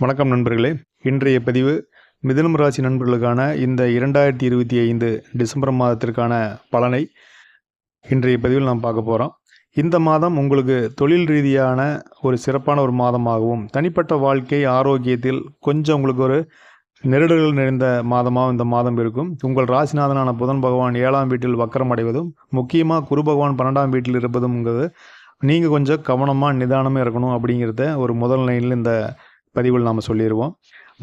வணக்கம் நண்பர்களே. இன்றைய பதிவு மிதுனம் ராசி நண்பர்களுக்கான இந்த இரண்டாயிரத்தி இருபத்தி ஐந்து டிசம்பர் மாதத்திற்கான பலனை இன்றைய பதிவில் நாம் பார்க்க போகிறோம் இந்த மாதம் உங்களுக்கு தொழில் ரீதியான ஒரு சிறப்பான ஒரு மாதமாகவும் தனிப்பட்ட வாழ்க்கை ஆரோக்கியத்தில் கொஞ்சம் உங்களுக்கு ஒரு நெருடல்கள் நிறைந்த மாதமாக இந்த மாதம் இருக்கும். உங்கள் ராசிநாதனான புதன் பகவான் ஏழாம் வீட்டில் வக்கரம் அடைவதும் முக்கியமாக குரு பகவான் பன்னெண்டாம் வீட்டில் இருப்பதும்ங்கிறது நீங்கள் கொஞ்சம் கவனமாக நிதானமாக இருக்கணும் அப்படிங்கிறத ஒரு முதல் நிலையில் இந்த பதிவில் நாம் சொல்லிடுவோம்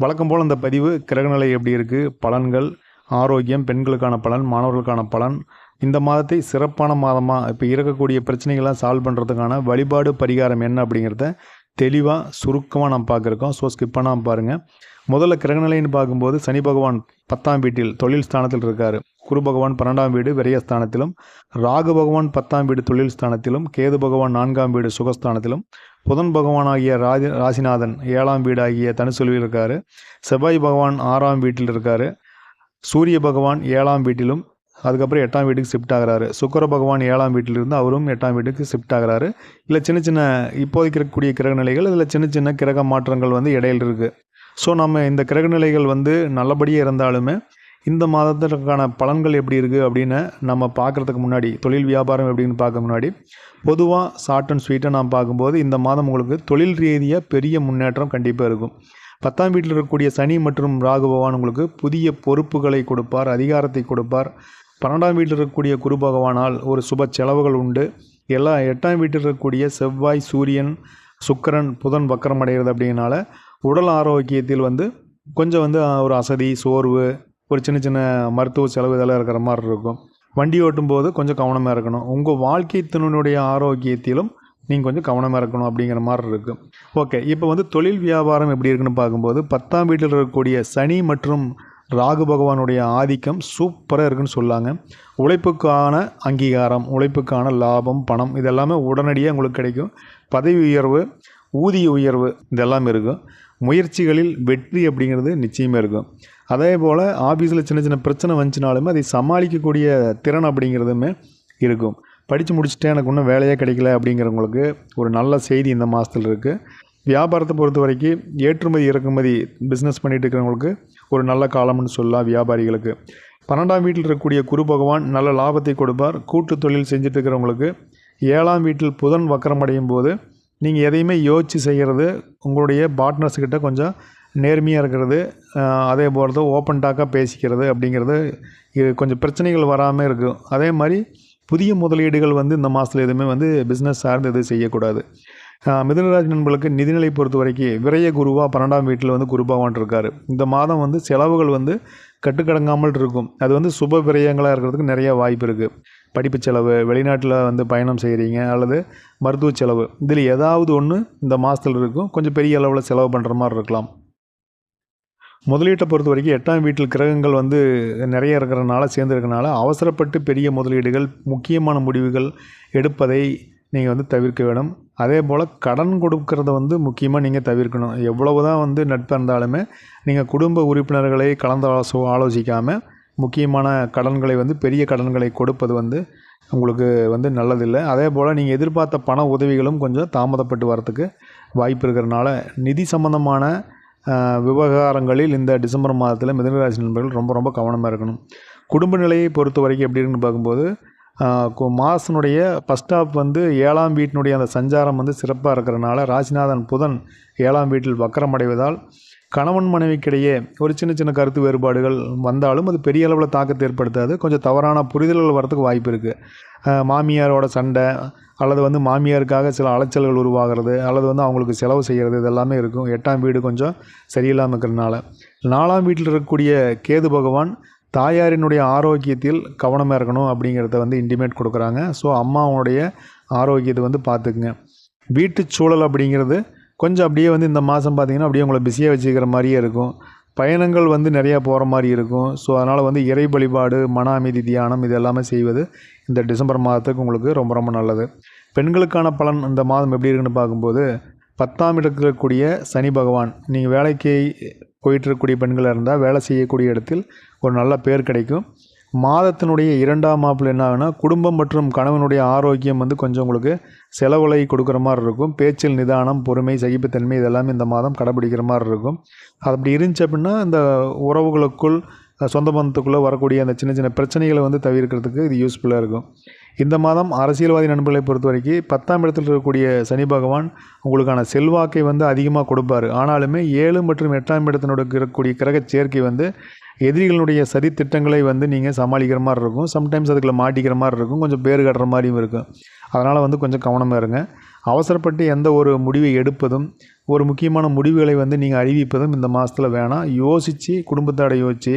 வழக்கம் போல் அந்த பதிவு கிரகநிலை எப்படி இருக்குது பலன்கள் ஆரோக்கியம் பெண்களுக்கான பலன் மாணவர்களுக்கான பலன். இந்த மாதத்தை சிறப்பான மாதமாக இப்போ இருக்கக்கூடிய பிரச்சனைகள்லாம் சால்வ் பண்ணுறதுக்கான வழிபாடு பரிகாரம் என்ன அப்படிங்கிறத தெளிவாக சுருக்கமாக நாம் பார்க்குறோம் ஸோ ஸ்கிப் பண்ணாமல் பாருங்கள் முதல்ல கிரகநிலைன்னு பார்க்கும்போது சனி பகவான் பத்தாம் வீட்டில் தொழில் ஸ்தானத்தில் இருக்கார். குரு பகவான் பன்னெண்டாம் வீடு விரயஸ்தானத்திலும் ராகு பகவான் பத்தாம் வீடு தொழில் ஸ்தானத்திலும் கேது பகவான் நான்காம் வீடு சுகஸ்தானத்திலும் புதன் பகவான் ஆகிய ராஜ ராசிநாதன் ஏழாம் வீடு ஆகிய தனுசொலியில் இருக்கார். செவ்வாய் பகவான் ஆறாம் வீட்டில் இருக்கார். சூரிய பகவான் ஏழாம் வீட்டிலும் அதுக்கப்புறம் எட்டாம் வீட்டுக்கு ஷிஃப்ட் ஆகிறாரு. சுக்கர பகவான் ஏழாம் வீட்டிலிருந்து அவரும் எட்டாம் வீட்டுக்கு ஷிஃப்ட் ஆகிறாரு. இல்லை சின்ன சின்ன இப்போதைக்கு இருக்கக்கூடிய கிரக நிலைகள் இதில் சின்ன சின்ன கிரக மாற்றங்கள் வந்து இடையில் இருக்குது ஸோ நம்ம இந்த கிரக நிலைகள் வந்து நல்லபடியாக இருந்தாலுமே இந்த மாதத்திற்கான பலன்கள் எப்படி இருக்குது அப்படின்னு நம்ம பார்க்குறதுக்கு முன்னாடி தொழில் வியாபாரம் எப்படின்னு பார்க்க முன்னாடி பொதுவாக ஷார்ட் அண்ட் ஸ்வீட்டை நாம் பார்க்கும்போது இந்த மாதம் உங்களுக்கு தொழில் ரீதியாக பெரிய முன்னேற்றம் கண்டிப்பாக இருக்கும். பத்தாம் வீட்டில் இருக்கக்கூடிய சனி மற்றும் ராகு பகவான் உங்களுக்கு புதிய பொறுப்புகளை கொடுப்பார் அதிகாரத்தை கொடுப்பார். பன்னெண்டாம் வீட்டில் இருக்கக்கூடிய குரு பகவானால் ஒரு சுப செலவுகள் உண்டு. எல்லா எட்டாம் வீட்டில் இருக்கக்கூடிய செவ்வாய் சூரியன் சுக்கிரன் புதன் வக்கரம் அடைகிறது அப்படின்னால உடல் ஆரோக்கியத்தில் வந்து கொஞ்சம் வந்து ஒரு அசதி சோர்வு ஒரு சின்ன சின்ன மருத்துவ செலவு இதெல்லாம் இருக்கிற மாதிரி இருக்கும். வண்டி ஓட்டும் போது கொஞ்சம் கவனமாக இருக்கணும். உங்கள் வாழ்க்கை திறனுடைய ஆரோக்கியத்திலும் நீங்கள் கொஞ்சம் கவனமாக இருக்கணும் அப்படிங்கிற மாதிரி இருக்கும் ஓகே இப்போ வந்து தொழில் வியாபாரம் எப்படி இருக்குன்னு பார்க்கும்போது பத்தாம் வீட்டில் இருக்கக்கூடிய சனி மற்றும் ராகு பகவானுடைய ஆதிக்கம் சூப்பராக இருக்குன்னு சொல்லாங்க. உழைப்புக்கான அங்கீகாரம் உழைப்புக்கான லாபம் பணம் இதெல்லாமே உடனடியாக உங்களுக்கு கிடைக்கும். பதவி உயர்வு ஊதிய உயர்வு இதெல்லாம் இருக்கும். முயற்சிகளில் வெற்றி அப்படிங்கிறது நிச்சயமாக இருக்கும். அதே போல் ஆஃபீஸில் சின்ன சின்ன பிரச்சனை வந்துச்சுனாலுமே அதை சமாளிக்கக்கூடிய திறன் அப்படிங்கிறதுமே இருக்கும். படித்து முடிச்சுட்டு எனக்கு இன்னும் வேலையே கிடைக்கல அப்படிங்கிறவங்களுக்கு ஒரு நல்ல செய்தி இந்த மாதத்தில் இருக்குது வியாபாரத்தை பொறுத்த வரைக்கும் ஏற்றுமதி இறக்குமதி பிஸ்னஸ் பண்ணிகிட்டு இருக்கிறவங்களுக்கு ஒரு நல்ல காலம்னு சொல்லலாம் வியாபாரிகளுக்கு. பன்னெண்டாம் வீட்டில் இருக்கக்கூடிய குரு பகவான் நல்ல லாபத்தை கொடுப்பார். கூட்டு தொழில் செஞ்சுட்டு இருக்கிறவங்களுக்கு ஏழாம் வீட்டில் புதன் வக்கரமடையும் போது நீங்கள் எதையுமே யோசித்து செய்கிறது உங்களுடைய பார்ட்னர்ஸ்கிட்ட கொஞ்சம் நேர்மையாக இருக்கிறது அதே போல் ஓப்பன் டாக்காக பேசிக்கிறது அப்படிங்கிறது இது கொஞ்சம் பிரச்சனைகள் வராமல் இருக்கும் அதே மாதிரி புதிய முதலீடுகள் வந்து இந்த மாதத்தில் எதுவுமே வந்து பிஸ்னஸ் சார்ந்து எதுவும் செய்யக்கூடாது. மிதனராஜ் நண்பர்களுக்கு நிதிநிலை பொறுத்த வரைக்கும் விரைய குருவாக பன்னெண்டாம் வீட்டில் வந்து குரு பகவான் இருக்கார். இந்த மாதம் வந்து செலவுகள் வந்து கட்டுக்கடங்காமல் இருக்கும். அது வந்து சுப விரயங்களாக இருக்கிறதுக்கு நிறைய வாய்ப்பு இருக்குது படிப்பு செலவு வெளிநாட்டில் வந்து பயணம் செய்கிறீங்க அல்லது மருத்துவ செலவு. இதில் ஏதாவது ஒன்று இந்த மாதத்தில் இருக்கும். கொஞ்சம் பெரிய அளவில் செலவு பண்ணுற மாதிரி இருக்கலாம். முதலீட்டை பொறுத்த வரைக்கும் எட்டாம் வீட்டில் கிரகங்கள் வந்து நிறைய இருக்கிறனால சேர்ந்துருக்கனால அவசரப்பட்டு பெரிய முதலீடுகள் முக்கியமான முடிவுகள் எடுப்பதை நீங்கள் வந்து தவிர்க்க வேணும். அதே போல் கடன் கொடுக்கறத வந்து முக்கியமாக நீங்கள் தவிர்க்கணும். எவ்வளவு தான் வந்து நட்பாக இருந்தாலுமே நீங்கள் குடும்ப உறுப்பினர்களை கலந்து ஆலோசோ ஆலோசிக்காமல் முக்கியமான கடன்களை வந்து பெரிய கடன்களை கொடுப்பது வந்து உங்களுக்கு வந்து நல்லதில்லை. அதே போல் நீங்கள் எதிர்பார்த்த பண உதவிகளும் கொஞ்சம் தாமதப்பட்டு வரத்துக்கு வாய்ப்பு இருக்கிறனால நிதி சம்பந்தமான விவகாரங்களில் இந்த டிசம்பர் மாதத்தில் மிதனராசி நண்பர்கள் ரொம்ப ரொம்ப கவனமாக இருக்கணும். குடும்ப நிலையை பொறுத்த வரைக்கும் எப்படின்னு பார்க்கும்போது மாசனுடைய ஃபஸ்ட் ஆஃப் வந்து ஏழாம் வீட்டினுடைய அந்த சஞ்சாரம் வந்து சிறப்பாக இருக்கிறனால ராசிநாதன் புதன் ஏழாம் வீட்டில் வக்கரமடைவதால் கணவன் மனைவிக்கிடையே ஒரு சின்ன சின்ன கருத்து வேறுபாடுகள் வந்தாலும் அது பெரிய அளவில் தாக்கத்தை ஏற்படுத்தாது. கொஞ்சம் தவறான புரிதல்கள் வரத்துக்கு வாய்ப்பு இருக்குது மாமியாரோட சண்டை அல்லது வந்து மாமியாருக்காக சில அலைச்சல்கள் உருவாகிறது அல்லது வந்து அவங்களுக்கு செலவு செய்கிறது இதெல்லாமே இருக்கும். எட்டாம் வீடு கொஞ்சம் சரியில்லாமல் இருக்கிறதுனால. நாலாம் வீட்டில் இருக்கக்கூடிய கேது பகவான் தாயாரினுடைய ஆரோக்கியத்தில் கவனமாக இருக்கணும் அப்படிங்கிறத வந்து இன்டிமேட் கொடுக்குறாங்க. ஸோ அம்மாவுடைய ஆரோக்கியத்தை வந்து பார்த்துக்குங்க. வீட்டு சூழல் அப்படிங்கிறது கொஞ்சம் அப்படியே வந்து இந்த மாதம் பார்த்திங்கன்னா அப்படியே உங்களை பிஸியாக வச்சுக்கிற மாதிரியே இருக்கும். பயணங்கள் வந்து நிறையா போகிற மாதிரி இருக்கும். ஸோ அதனால் வந்து இறை வழிபாடு மன அமைதி தியானம் இது எல்லாமே செய்வது இந்த டிசம்பர் மாதத்துக்கு உங்களுக்கு ரொம்ப ரொம்ப நல்லது. பெண்களுக்கான பலன் இந்த மாதம் எப்படி இருக்குன்னு பார்க்கும்போது பத்தாம் இருக்கக்கூடிய சனி பகவான் நீங்கள் வேலைக்கு போயிட்டுருக்கக்கூடிய பெண்களாக இருந்தால் வேலை செய்யக்கூடிய இடத்தில் ஒரு நல்ல பேர் கிடைக்கும். மாதத்தினுடைய இரண்டாம் மாப்பிள் என்ன ஆகுனா குடும்பம் மற்றும் கணவனுடைய ஆரோக்கியம் வந்து கொஞ்சம் உங்களுக்கு செலவுலை கொடுக்குற மாதிரி இருக்கும். பேச்சில் நிதானம் பொறுமை சகிப்புத்தன்மை இதெல்லாமே இந்த மாதம் கடைபிடிக்கிற மாதிரி இருக்கும். அது அப்படி இருந்துச்சு அப்படின்னா இந்த உறவுகளுக்குள் சொந்த பந்தத்துக்குள்ளே வரக்கூடிய அந்த சின்ன சின்ன பிரச்சனைகளை வந்து தவிர்க்கிறதுக்கு இது யூஸ்ஃபுல்லாக இருக்கும். இந்த மாதம் அரசியல்வாதி நண்பர்களை பொறுத்த வரைக்கும் பத்தாம் இடத்தில் இருக்கக்கூடிய சனி பகவான் உங்களுக்கான செல்வாக்கை வந்து அதிகமாக கொடுப்பாரு. ஆனாலுமே ஏழு மற்றும் எட்டாம் இடத்தினோட இருக்கக்கூடிய கிரக சேர்க்கை வந்து எதிரிகளுடைய சதி திட்டங்களை வந்து நீங்கள் சமாளிக்கிற மாதிரி இருக்கும். சம்டைம்ஸ் அதுக்குள்ள மாட்டிக்கிற மாதிரி இருக்கும். கொஞ்சம் பேர் கட்டுற மாதிரியும் இருக்கும். அதனால் வந்து கொஞ்சம் கவனமாக இருங்க. அவசரப்பட்டு எந்த ஒரு முடிவை எடுப்பதும் ஒரு முக்கியமான முடிவுகளை வந்து நீங்கள் அறிவிப்பதும் இந்த மாதத்தில் வேணாம். யோசித்து குடும்பத்தோட யோசித்து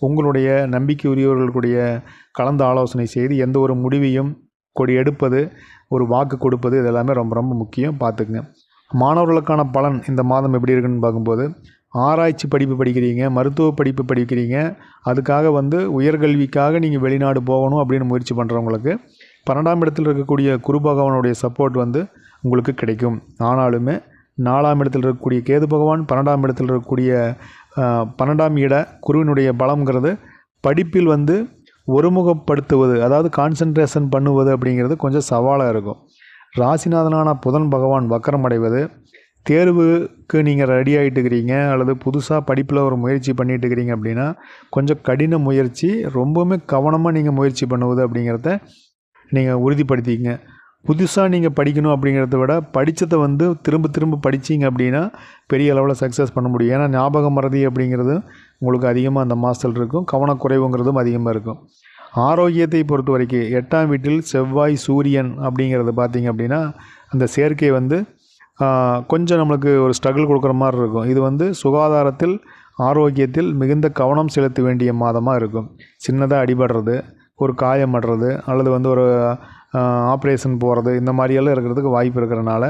உங்களுடைய நம்பிக்கையுரியவர்களுடைய கலந்து ஆலோசனை செய்து எந்த ஒரு முடிவையும் கொடி எடுப்பது ஒரு வாக்கு கொடுப்பது இதெல்லாமே ரொம்ப ரொம்ப முக்கியம். பார்த்துக்குங்க. மாணவர்களுக்கான பலன் இந்த மாதம் எப்படி இருக்குன்னு பார்க்கும்போது ஆராய்ச்சி படிப்பு படிக்கிறீங்க மருத்துவ படிப்பு படிக்கிறீங்க அதுக்காக வந்து உயர்கல்விக்காக நீங்கள் வெளிநாடு போகணும் அப்படின்னு முயற்சி பண்ணுறவங்களுக்கு பன்னெண்டாம் இடத்தில் இருக்கக்கூடிய குரு பகவானுடைய சப்போர்ட் வந்து உங்களுக்கு கிடைக்கும். ஆனாலுமே நாலாம் இடத்தில் இருக்கக்கூடிய கேது பகவான் பன்னெண்டாம் இடத்தில் இருக்கக்கூடிய பன்னெண்டாம் இட குருவினுடைய பலம்ங்கிறது படிப்பில் வந்து ஒருமுகப்படுத்துவது அதாவது கான்சன்ட்ரேஷன் பண்ணுவது அப்படிங்கிறது கொஞ்சம் சவாலாக இருக்கும். ராசிநாதனான புதன் பகவான் வக்கரம் அடைவது தேர்வுக்கு நீங்கள் ரெடி ஆகிட்டு இருக்கிறீங்க அல்லது புதுசாக படிப்பில் ஒரு முயற்சி பண்ணிட்டு இருக்கிறீங்க அப்படின்னா கொஞ்சம் கடின முயற்சி ரொம்பவுமே கவனமாக நீங்கள் முயற்சி பண்ணுவது அப்படிங்கிறத நீங்கள் உறுதிப்படுத்திக்கங்க. புதுசாக நீங்கள் படிக்கணும் அப்படிங்கிறத விட படித்ததை வந்து திரும்ப திரும்ப படிச்சீங்க அப்படின்னா பெரிய அளவில் சக்ஸஸ் பண்ண முடியும். ஏன்னா ஞாபகம் மறதி அப்படிங்கிறது உங்களுக்கு அதிகமாக அந்த மாதத்தில் இருக்கும் கவனக்குறைவுங்கிறதும் அதிகமாக இருக்கும். ஆரோக்கியத்தை பொறுத்த வரைக்கும் எட்டாம் வீட்டில் செவ்வாய் சூரியன் அப்படிங்கிறது பார்த்தீங்க அப்படின்னா அந்த சேர்க்கை வந்து கொஞ்சம் நம்மளுக்கு ஒரு ஸ்ட்ரகிள் கொடுக்குற மாதிரி இருக்கும். இது வந்து சுகாதாரத்தில் ஆரோக்கியத்தில் மிகுந்த கவனம் செலுத்த வேண்டிய மாதமாக இருக்கும். சின்னதாக அடிபடுறது ஒரு காயம் படுறது அல்லது வந்து ஒரு ஆப்ரேஷன் போகிறது இந்த மாதிரியெல்லாம் இருக்கிறதுக்கு வாய்ப்பு இருக்கிறனால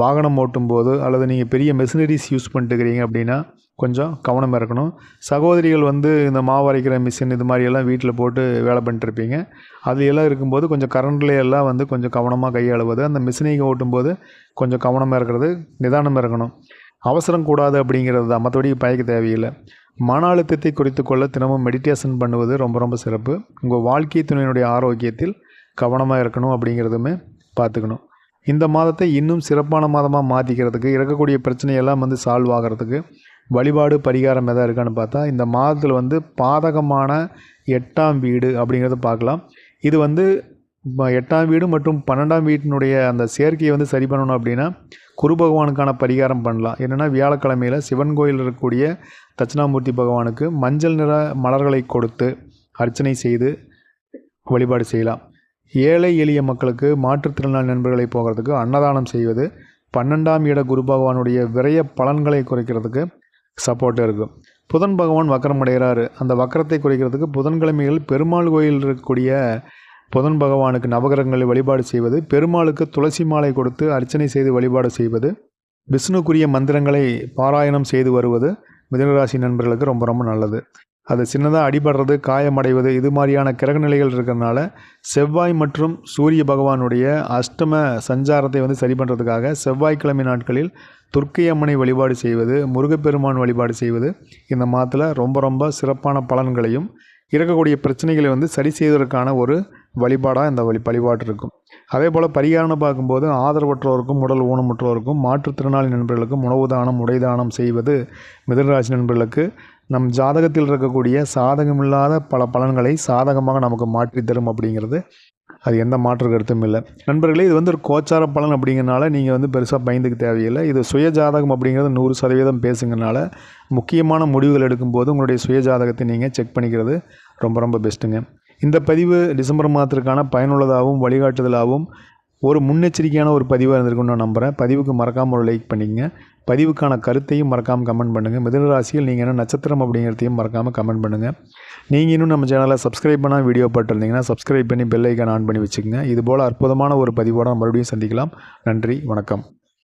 வாகனம் ஓட்டும் போது அல்லது நீங்கள் பெரிய மெஷினரிஸ் யூஸ் பண்ணிட்டுக்கிறீங்க அப்படின்னா கொஞ்சம் கவனமாக இருக்கணும். சகோதரிகள் வந்து இந்த மாவு அரைக்கிற மிஷின் இது மாதிரியெல்லாம் வீட்டில் போட்டு வேலை பண்ணிட்டுருப்பீங்க அது எல்லாம் இருக்கும்போது கொஞ்சம் கரண்ட்ல எல்லாம் வந்து கொஞ்சம் கவனமாக கையாளுவது அந்த மிஷினை ஓட்டும்போது கொஞ்சம் கவனமாக இருக்கிறது நிதானமாக இருக்கணும். அவசரம் கூடாது அப்படிங்கிறது தான். மற்றபடி பயக்க தேவையில்லை. மன அழுத்தத்தை குறித்து கொள்ள தினமும் மெடிடேஷன் பண்ணுவது ரொம்ப ரொம்ப சிறப்பு. உங்கள் வாழ்க்கை துணையினுடைய ஆரோக்கியத்தில் கவனமாக இருக்கணும் அப்படிங்கிறதுமே பார்த்துக்கணும். இந்த மாதத்தை இன்னும் சிறப்பான மாதமாக மாற்றிக்கிறதுக்கு இருக்கக்கூடிய பிரச்சனையெல்லாம் வந்து சால்வ் ஆகிறதுக்கு வழிபாடு பரிகாரம் எதாவது இருக்கான்னு பார்த்தா இந்த மாதத்தில் வந்து பாதகமான எட்டாம் வீடு அப்படிங்கிறத பார்க்கலாம். இது வந்து எட்டாம் வீடு மற்றும் பன்னெண்டாம் வீட்டினுடைய அந்த சேர்க்கையை வந்து சரி பண்ணணும் அப்படின்னா குரு பகவானுக்கான பரிகாரம் பண்ணலாம். என்னென்னா வியாழக்கிழமையில் சிவன் கோயில் இருக்கக்கூடிய தட்சிணாமூர்த்தி பகவானுக்கு மஞ்சள் நிற மலர்களை கொடுத்து அர்ச்சனை செய்து வழிபாடு செய்யலாம். ஏழை எளிய மக்களுக்கு மாற்றுத்திறனாளி நண்பர்களை போகிறதுக்கு அன்னதானம் செய்வது பன்னெண்டாம் இட குரு பகவானுடைய விரைய பலன்களை குறைக்கிறதுக்கு சப்போர்ட் இருக்கும். புதன் பகவான் வக்கரம் அடைகிறாரு. அந்த வக்கரத்தை குறைக்கிறதுக்கு புதன்கிழமைகள் பெருமாள் கோயில் இருக்கக்கூடிய புதன் பகவானுக்கு நவகிரகங்களை வழிபாடு செய்வது பெருமாளுக்கு துளசி மாலை கொடுத்து அர்ச்சனை செய்து வழிபாடு செய்வது விஷ்ணுக்குரிய மந்திரங்களை பாராயணம் செய்து வருவது மிதனராசி நண்பர்களுக்கு ரொம்ப ரொம்ப நல்லது. அது சின்னதாக அடிபடுறது காயமடைவது இது மாதிரியான கிரக நிலைகள் இருக்கிறதுனால செவ்வாய் மற்றும் சூரிய பகவானுடைய அஷ்டம சஞ்சாரத்தை வந்து சரி பண்ணுறதுக்காக செவ்வாய்க்கிழமை நாட்களில் துர்க்கை அம்மனை வழிபாடு செய்வது முருகப்பெருமான் வழிபாடு செய்வது இந்த மாதத்தில் ரொம்ப ரொம்ப சிறப்பான பலன்களையும் இருக்கக்கூடிய பிரச்சனைகளை வந்து சரி செய்வதற்கான ஒரு வழிபாடாக இந்த வழி வழிபாடு இருக்கும். அதே போல் பரிகாரம்னு பார்க்கும்போது ஆதரவற்றோருக்கும் உடல் ஊனமுற்றோருக்கும் மாற்றுத்திறனாளி நண்பர்களுக்கும் உணவு தானம் உடைதானம் செய்வது மிதனராசி நண்பர்களுக்கு நம் ஜாதகத்தில் இருக்கக்கூடிய சாதகமில்லாத பல பலன்களை சாதகமாக நமக்கு மாற்றி தரும் அப்படிங்கிறது அது எந்த மாற்று கருத்தும் இல்லை. நண்பர்களே இது வந்து ஒரு கோச்சார பலன் அப்படிங்கிறனால நீங்கள் வந்து பெருசாக பயந்துக்க தேவையில்லை. இது சுய ஜாதகம் அப்படிங்கிறது நூறு சதவீதம் பேசுங்கனால முக்கியமான முடிவுகள் எடுக்கும்போது உங்களுடைய சுய ஜாதகத்தை நீங்கள் செக் பண்ணிக்கிறது ரொம்ப ரொம்ப பெஸ்ட்டுங்க. இந்த பதிவு டிசம்பர் மாதத்திற்கான பயனுள்ளதாகவும் வழிகாட்டுதலாகவும் ஒரு முன்னெச்சரிக்கையான ஒரு பதிவாக இருந்திருக்குன்னு நான் நம்புகிறேன் பதிவுக்கு மறக்காமல் ஒரு லைக் பண்ணிக்கங்க. பதிவுக்கான கருத்தையும் மறக்காமல் கமெண்ட் பண்ணுங்கள் மிதனராசியில் நீங்கள் என்ன நட்சத்திரம் அப்படிங்கிறதையும் மறக்காமல் கமெண்ட் பண்ணுங்கள் நீங்கள் இன்னும் நம்ம சேனலை சப்ஸ்கிரைப் பண்ணால் வீடியோ போட்டிருந்தீங்கன்னா சப்ஸ்கிரைப் பண்ணி பெல் ஐக்கான் ஆன் பண்ணி வச்சுக்கோங்க. இது போல் அற்புதமான ஒரு பதிவோடு மறுபடியும் சந்திக்கலாம். நன்றி வணக்கம்.